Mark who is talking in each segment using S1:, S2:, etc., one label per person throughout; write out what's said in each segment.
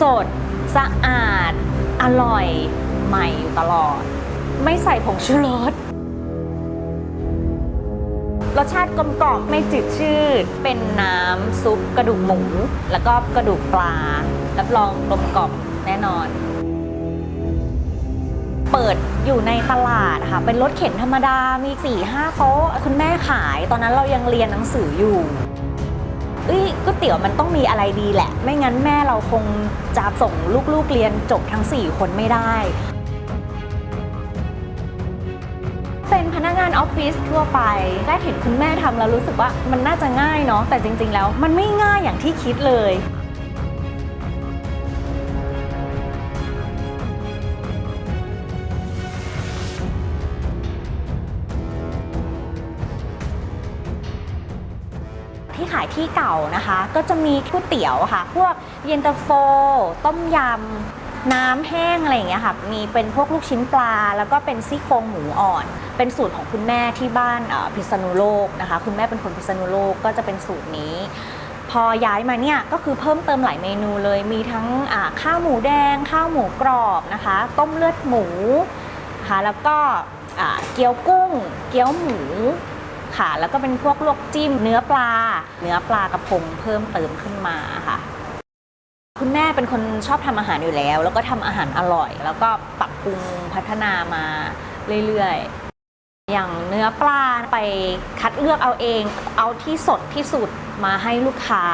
S1: สด สะอาด อร่อย ใหม่อยู่ตลอด ไม่ใส่ผงชูรสรสชาติกลมกล่อมไม่จืดชืด เป็นน้ำซุปกระดูกหมู แล้วก็กระดูกปลา รับรองกลมกล่อมแน่นอน เปิดอยู่ในตลาดค่ะ เป็นรถเข็นธรรมดา มี4ี่ห้าโต๊ะคุณแม่ขาย ตอนนั้นเรายังเรียนหนังสืออยู่ เอ้ยก๋วยเตี๋ยวมันต้องมีอะไรดีแหละ ไม่งั้นแม่เราคงจะส่งลูกๆเรียนจบทั้ง 4 คนไม่ได้ เป็นพนักงานออฟฟิศทั่วไปได้เห็นคุณแม่ทำแล้วรู้สึกว่ามันน่าจะง่ายเนาะแต่จริง ๆ แล้วมันไม่ง่ายอย่างที่คิดเลย ที่เก่านะคะ ก็จะมีก๋วยเตี๋ยวค่ะ พวกเย็นตาโฟ ต้มยำ น้ำแห้งอะไรอย่างเงี้ยค่ะ มีเป็นพวกลูกชิ้นปลา แล้วก็เป็นซี่โครงหมูอ่อน เป็นสูตรของคุณแม่ที่บ้านพิษณุโลกนะคะ คุณแม่เป็นคนพิษณุโลกก็จะเป็นสูตรนี้พอย้ายมาเนี่ยก็คือเพิ่มเติมหลายเมนูเลยมีทั้งข้าวหมูแดง ข้าวหมูกรอบนะคะ ต้มเลือดหมูนะคะแล้วก็เกี๊ยวกุ้ง เกี๊ยวหมู ค่ะ แล้วก็เป็นพวกลวกจิ้ม เนื้อปลา เนื้อปลากระพงเพิ่มเติมขึ้นมาค่ะ คุณแม่เป็นคนชอบทำอาหารอยู่แล้ว แล้วก็ทำอาหารอร่อย แล้วก็ปรับปรุงพัฒนามาเรื่อยๆ อย่างเนื้อปลาไปคัดเลือกเอาเอง เอาที่สดที่สุดมาให้ลูกค้า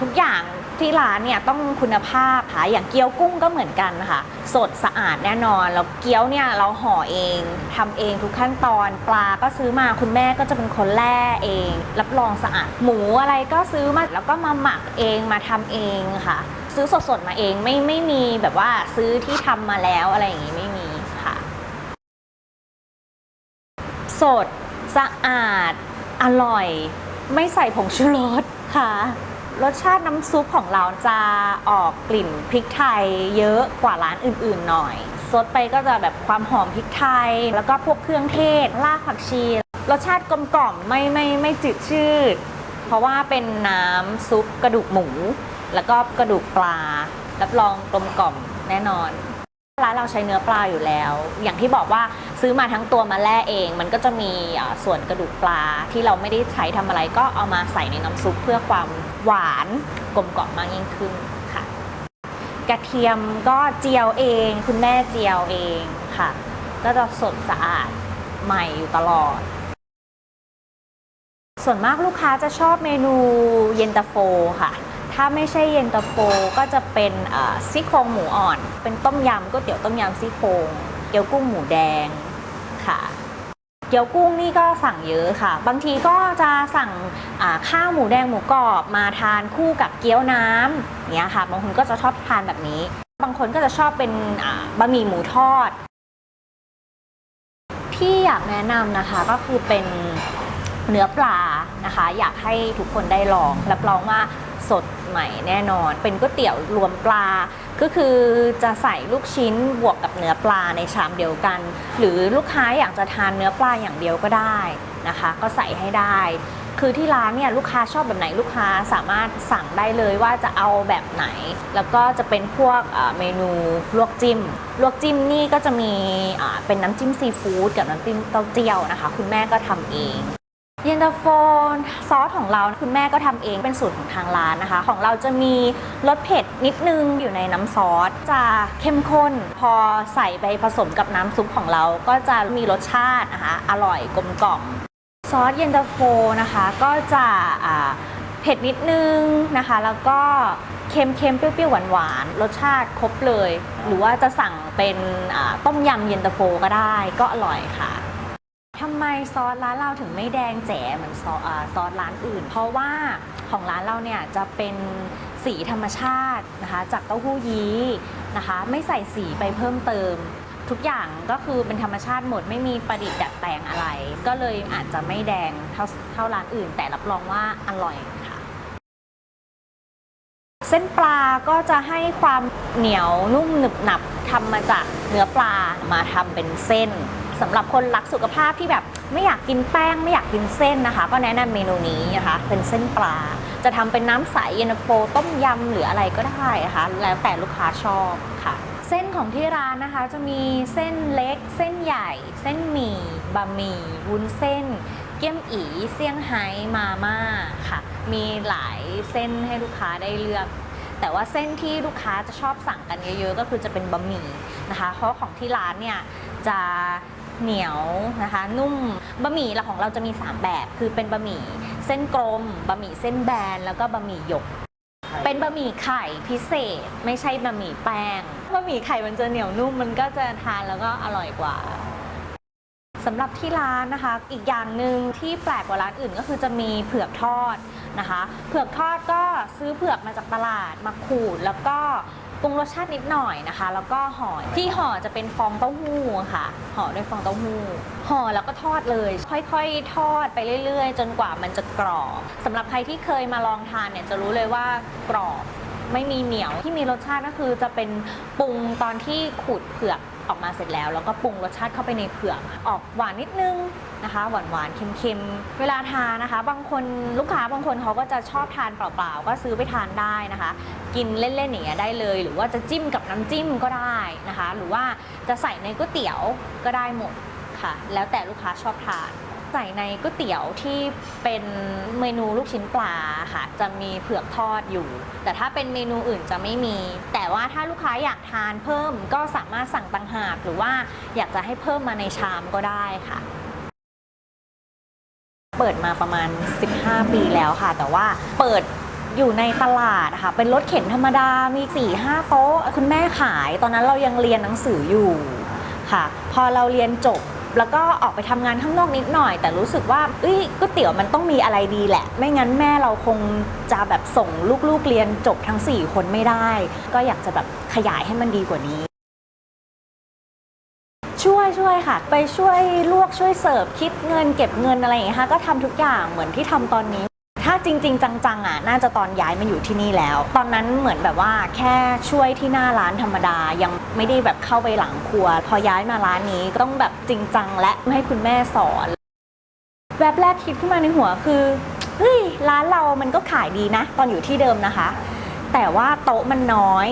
S1: ทุกอย่าง ที่ร้านเนี่ยต้องคุณภาพค่ะอย่างเกี๊ยวกุ้งก็เหมือนกันค่ะ สดสะอาดแน่นอน แล้วเกี๊ยวเนี่ยเราห่อเองทำเองทุกขั้นตอน ปลาก็ซื้อมาคุณแม่ก็จะเป็นคนแล่เอง รับรองสะอาด หมูอะไรก็ซื้อมาแล้วก็มาหมักเองมาทำเองค่ะ ซื้อสดๆมาเองไม่ไม่มีแบบว่าซื้อที่ทำมาแล้วอะไรอย่างงี้ไม่มีค่ะ สดสะอาดอร่อย ไม่ใส่ผงชูรส ค่ะ รสชาติน้ำซุปของเราจะออกกลิ่นพริกไทยเยอะกว่าร้านอื่นๆหน่อย ซดไปก็จะแบบความหอมพริกไทย แล้วก็พวกเครื่องเทศ รากผักชี รสชาติกลมกล่อมไม่ไม่ไม่จืดชืด เพราะว่าเป็นน้ำซุปกระดูกหมู แล้วก็กระดูกปลา รับรองกลมกล่อมแน่นอน ร้านเราใช้เนื้อปลาอยู่แล้ว อย่างที่บอกว่าซื้อมาทั้งตัวมาแล่เอง มันก็จะมีส่วนกระดูกปลาที่เราไม่ได้ใช้ทำอะไรก็เอามาใส่ในน้ำซุปเพื่อความหวานกลมกล่อมมากยิ่งขึ้นค่ะ กระเทียมก็เจียวเอง คุณแม่เจียวเองค่ะ ก็จะสดสะอาดใหม่อยู่ตลอด ส่วนมากลูกค้าจะชอบเมนูเย็นตาโฟค่ะ ถ้าไม่ใช่เย็นตาโฟก็จะเป็นซี่โครงหมูอ่อน เป็นต้มยำก๋วยเตี๋ยวต้มยำซี่โครงเกี๊ยวกุ้งหมูแดงค่ะ เกี๊ยวกุ้งนี่ก็สั่งเยอะค่ะ บางทีก็จะสั่งข้าวหมูแดงหมูกรอบมาทานคู่กับเกี๊ยวน้ำเนี้ยค่ะบางคนก็จะชอบทานแบบนี้ บางคนก็จะชอบเป็นบะหมี่หมูทอด ที่อยากแนะนำนะคะก็คือเป็นเนื้อปลานะคะ อยากให้ทุกคนได้ลองรับรองว่า สดใหม่แน่นอน เป็นก๋วยเตี๋ยวรวมปลา ก็คือจะใส่ลูกชิ้นบวกกับเนื้อปลาในชามเดียวกัน หรือลูกค้าอยากจะทานเนื้อปลาอย่างเดียวก็ได้นะคะ ก็ใส่ให้ได้ คือที่ร้านเนี่ยลูกค้าชอบแบบไหนลูกค้าสามารถสั่งได้เลยว่าจะเอาแบบไหน แล้วก็จะเป็นพวกเมนูลวกจิ้ม ลวกจิ้มนี่ก็จะมีเป็นน้ำจิ้มซีฟู้ดกับน้ำจิ้มเต้าเจี้ยวนะคะ คุณแม่ก็ทำเอง เย็นตาโฟซอสของเราคุณแม่ก็ทำเองเป็นสูตรของทางร้านนะคะ ของเราจะมีรสเผ็ดนิดนึงอยู่ในน้ำซอสจะเข้มข้น พอใส่ไปผสมกับน้ำซุปของเรา ก็จะมีรสชาตินะคะอร่อยกลมกล่อมซอสเย็นตาโฟนะคะ ก็จะเผ็ดนิดนึงนะคะ แล้วก็เค็มๆเปรี้ยวๆหวานๆรสชาติครบเลย หรือว่าจะสั่งเป็นต้มยำเย็นตาโฟก็ได้ก็อร่อยค่ะ ทำไมซอสร้านเราถึงไม่แดงแจ๋เหมือนซอสอาซอสร้านอื่น เพราะว่าของร้านเราเนี่ยจะเป็นสีธรรมชาตินะคะ จากเต้าหู้ยี้นะคะ ไม่ใส่สีไปเพิ่มเติม ทุกอย่างก็คือเป็นธรรมชาติหมดไม่มีประดิษฐ์ดัดแปลงอะไร ก็เลยอาจจะไม่แดงเท่าเท่าร้านอื่น แต่รับรองว่าอร่อยค่ะ เส้นปลาก็จะให้ความเหนียวนุ่มหนึบหนับทำมาจากเนื้อปลามาทำเป็นเส้น สำหรับคนรักสุขภาพที่แบบไม่อยากกินแป้งไม่อยากกินเส้นนะคะ ก็แนะนำเมนูนี้นะคะ เป็นเส้นปลา จะทำเป็นน้ำใสเย็นตาโฟต้มยำหรืออะไรก็ได้นะคะ แล้วแต่ลูกค้าชอบค่ะ เส้นของที่ร้านนะคะจะมีเส้นเล็ก เส้นใหญ่ เส้นหมี่บะหมี่วุ้นเส้น เกี๊ยมอีเซี่ยงไฮ้มาม่าค่ะ มีหลายเส้นให้ลูกค้าได้เลือกแต่ว่าเส้นที่ลูกค้าจะชอบสั่งกันเยอะๆ ก็คือจะเป็นบะหมี่นะคะ เพราะของที่ร้านเนี่ยจะ เหนียวนะคะ นุ่มบะหมี่เราของเราจะมี 3 แบบ คือเป็นบะหมี่เส้นกลมบะหมี่เส้นแบนแล้วก็บะหมี่หยก เป็นบะหมี่ไข่พิเศษ ไม่ใช่บะหมี่แป้งบะหมี่ไข่มันจะเหนียวนุ่มมันก็จะทานแล้วก็อร่อยกว่าสำหรับที่ร้านนะคะ อีกอย่างหนึ่งที่แปลกกว่าร้านอื่นก็คือจะมีเผือกทอดนะคะ เผือกทอดก็ซื้อเผือกมาจากตลาดมาขูดแล้วก็ ปรุงรสชาตินิดหน่อยนะคะ แล้วก็ห่อที่ห่อจะเป็นฟองเต้าหู้ค่ะห่อด้วยฟองเต้าหู้ห่อแล้วก็ทอดเลย ค่อยๆ ทอดไปเรื่อยๆ จนกว่ามันจะกรอบสำหรับใครที่เคยมาลองทานเนี่ยจะรู้เลยว่ากรอบไม่มีเหนียวที่มีรสชาติก็คือจะเป็นปรุงตอนที่ขูดเผือก ออกมาเสร็จแล้ว แล้วก็ปรุงรสชาติเข้าไปในเผือกออกหวานนิดนึงนะคะ หวานหวานๆเค็มๆ เวลาทานนะคะ บางคนลูกค้าบางคนเขาก็จะชอบทานเปล่าๆ ก็ซื้อไปทานได้นะคะ กินเล่นๆอย่างเงี้ยได้เลย หรือว่าจะจิ้มกับน้ำจิ้มก็ได้นะคะ หรือว่าจะใส่ในก๋วยเตี๋ยวก็ได้หมดค่ะ แล้วแต่ลูกค้าชอบทาน ใส่ในก๋วยเตี๋ยวที่เป็นเมนูลูกชิ้นปลาค่ะ จะมีเผือกทอดอยู่ แต่ถ้าเป็นเมนูอื่นจะไม่มี แต่ว่าถ้าลูกค้าอยากทานเพิ่มก็สามารถสั่งต่างหากหรือว่าอยากจะให้เพิ่มมาในชามก็ได้ค่ะเปิดมาประมาณ 15 ปีแล้วค่ะ แต่ว่าเปิดอยู่ในตลาดค่ะ เป็นรถเข็นธรรมดา มี4ี่ห้าโต๊ะ คุณแม่ขาย ตอนนั้นเรายังเรียนหนังสืออยู่ค่ะ พอเราเรียนจบ แล้วก็ออกไปทำงานข้างนอกนิดหน่อย แต่รู้สึกว่าเอ้ยก๋วยเตี๋ยวมันต้องมีอะไรดีแหละ ไม่งั้นแม่เราคงจะแบบส่งลูกๆเรียนจบทั้ง 4 คนไม่ได้ ก็อยากจะแบบขยายให้มันดีกว่านี้ ช่วยช่วยค่ะ ไปช่วยลวกช่วยเสิร์ฟคิดเงินเก็บเงินอะไรอย่างเงี้ยค่ะก็ทำทุกอย่างเหมือนที่ทำตอนนี้ ถ้าจริง ๆ จังๆอะน่าจะตอนย้ายมาอยู่ที่นี่แล้ว ตอนนั้นเหมือนแบบว่าแค่ช่วยที่หน้าร้านธรรมดายังไม่ได้แบบเข้าไปหลังครัว พอย้ายมาร้านนี้ก็ต้องแบบจริงจังและให้คุณแม่สอนแวบแรกคิดขึ้นมาในหัวคือเฮ้ยร้านเรามันก็ขายดีนะ ตอนอยู่ที่เดิมนะคะ แต่ว่าโต๊ะมันน้อย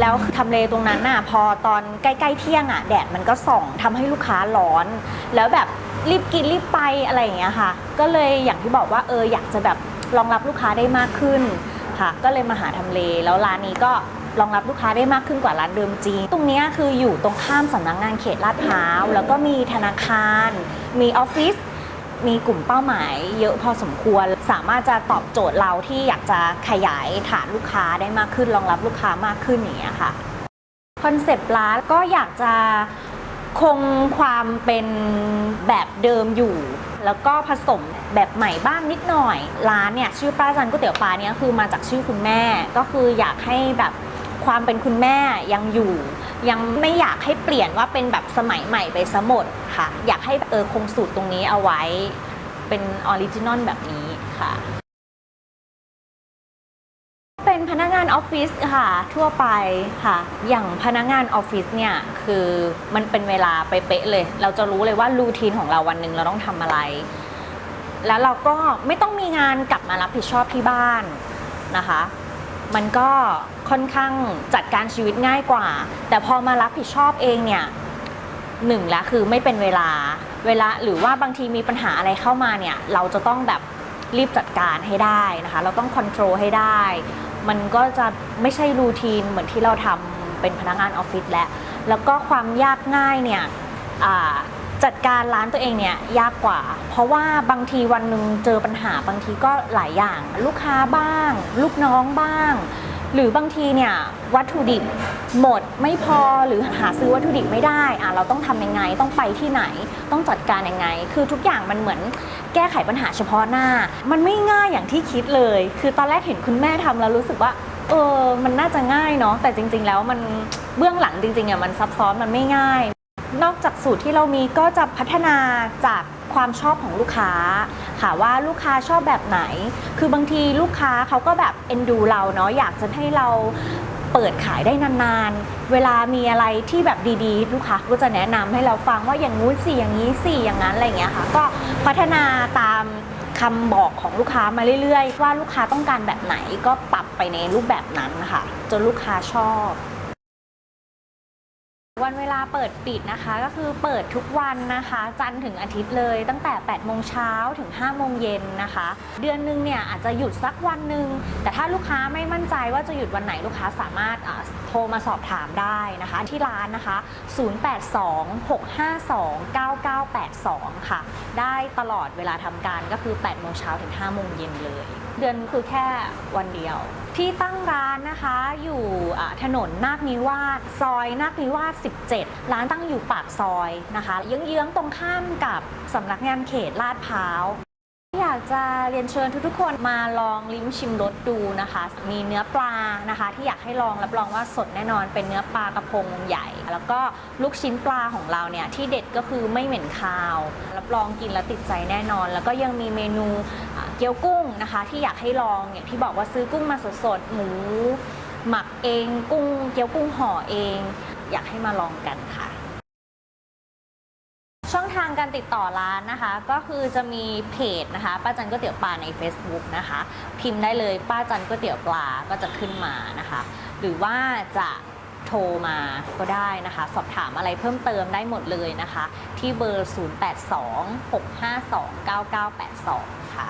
S1: แล้วทำเลตรงนั้นน่ะ พอตอนใกล้ๆเที่ยงอะ แดดมันก็ส่องทำให้ลูกค้าร้อน แล้วแบบรีบกินรีบไปอะไรอย่างเงี้ยค่ะ ก็เลยอย่างที่บอกว่าเอออยากจะแบบรองรับลูกค้าได้มากขึ้นค่ะ ก็เลยมาหาทำเล แล้วร้านนี้ก็รองรับลูกค้าได้มากขึ้นกว่าร้านเดิมจริง ตรงนี้คืออยู่ตรงข้ามสำนักงานเขตลาดพร้าว แล้วก็มีธนาคาร มีออฟฟิศ มีกลุ่มเป้าหมายเยอะพอสมควร สามารถจะตอบโจทย์เราที่อยากจะขยายฐานลูกค้าได้มากขึ้นรองรับลูกค้ามากขึ้นอย่างเงี้ยค่ะคอนเซปต์ร้านก็อยากจะคงความเป็นแบบเดิมอยู่ แล้วก็ผสมแบบใหม่บ้างนิดหน่อย ร้านเนี่ยชื่อป้าจันก๋วยเตี๋ยวปลาเนี่ยคือมาจากชื่อคุณแม่ ก็คืออยากให้แบบ ความเป็นคุณแม่ยังอยู่ ยังไม่อยากให้เปลี่ยนว่าเป็นแบบสมัยใหม่ไปซะหมดค่ะ อยากให้เออคงสูตรตรงนี้เอาไว้ เป็นออริจินอลแบบนี้ค่ะ เป็นพนักงานออฟฟิศค่ะ ทั่วไปค่ะ อย่างพนักงานออฟฟิศเนี่ยคือมันเป็นเวลาไปเป๊ะเลย เราจะรู้เลยว่ารูทีนของเราวันหนึ่งเราต้องทำอะไร แล้วเราก็ไม่ต้องมีงานกลับมารับผิดชอบที่บ้านนะคะ มันก็ค่อนข้างจัดการชีวิตง่ายกว่า แต่พอมารับผิดชอบเองเนี่ยหนึ่งละคือไม่เป็นเวลาเวลาหรือว่าบางทีมีปัญหาอะไรเข้ามาเนี่ยเราจะต้องแบบรีบจัดการให้ได้นะคะ เราต้องคอนโทรลให้ได้ มันก็จะไม่ใช่รูทีนเหมือนที่เราทำเป็นพนักงานออฟฟิศแล้ว แล้วก็ความยากง่ายเนี่ย จัดการร้านตัวเองเนี่ยยากกว่า เพราะว่าบางทีวันหนึ่งเจอปัญหาบางทีก็หลายอย่าง ลูกค้าบ้าง ลูกน้องบ้าง หรือบางทีเนี่ยวัตถุดิบหมดไม่พอหรือหาซื้อวัตถุดิบไม่ได้อะเราต้องทำยังไงต้องไปที่ไหน ต้องจัดการยังไง คือทุกอย่างมันเหมือนแก้ไขปัญหาเฉพาะหน้า มันไม่ง่ายอย่างที่คิดเลย คือตอนแรกเห็นคุณแม่ทำแล้วรู้สึกว่าเออ มันน่าจะง่ายเนาะ แต่จริง ๆ แล้วมันเบื้องหลังจริงๆอะมันซับซ้อนมันไม่ง่าย นอกจากสูตรที่เรามีก็จะพัฒนาจากความชอบของลูกค้า ค่ะว่าลูกค้าชอบแบบไหน คือบางทีลูกค้าเขาก็แบบเอ็นดูเราเนาะอยากจะให้เราเปิดขายได้นานๆ เวลามีอะไรที่แบบดีๆ ลูกค้าก็จะแนะนำให้เราฟังว่าอย่างงู้นสิอย่างนี้สิอย่างนั้นอะไรอย่างเงี้ยค่ะ ก็พัฒนาตามคคำบอกของลูกค้ามาเรื่อยๆ ว่าลูกค้าต้องการแบบไหนก็ปรับไปในรูปแบบนั้นนะคะจนลูกค้าชอบ วันเวลาเปิดปิดนะคะ ก็คือเปิดทุกวันนะคะ จันทร์ถึงอาทิตย์เลย ตั้งแต่8โมงเช้าถึง5โมงเย็นนะคะ เดือนหนึงเนี่ยอาจจะหยุดสักวันหนึ่งแต่ถ้าลูกค้าไม่มั่นใจว่าจะหยุดวันไหนลูกค้าสามารถโทรมาสอบถามได้นะคะ ที่ร้านนะคะ 0826529982 ค่ะ ได้ตลอดเวลาทำการก็คือ8โมงเช้าถึง5โมงเย็นเลย เดือนคือแค่วันเดียว ที่ตั้งร้านนะคะอยู่ถนนนาคนิวาสซอยนาคนิวาส 17 ร้านตั้งอยู่ปากซอยนะคะเยื้องๆตรงข้ามกับสำนักงานเขตลาดพร้าวอยากจะเรียนเชิญทุกๆคนมาลองลิ้มชิมรสดูนะคะ มีเนื้อปลานะคะ ที่อยากให้ลองรับรองว่าสดแน่นอนเป็นเนื้อปลากระพงใหญ่ แล้วก็ลูกชิ้นปลาของเราเนี่ยที่เด็ดก็คือไม่เหม็นคาว รับรองกินแล้วติดใจแน่นอน แล้วก็ยังมีเมนู เกี๊ยวกุ้งนะคะ ที่อยากให้ลองอย่างที่บอกว่าซื้อกุ้งมาสดๆหมูหมักเอง กุ้ง เกี๊ยวกุ้งห่อเอง อยากให้มาลองกันค่ะ ช่องทางการติดต่อร้านนะคะ ก็คือจะมีเพจนะคะป้าจันก๋วยเตี๋ยวปลาใน Facebook นะคะ พิมพ์ได้เลยป้าจันก๋วยเตี๋ยวปลาก็จะขึ้นมานะคะ หรือว่าจะโทรมาก็ได้นะคะ สอบถามอะไรเพิ่มเติมได้หมดเลยนะคะ ที่เบอร์ 0826529982 ค่ะ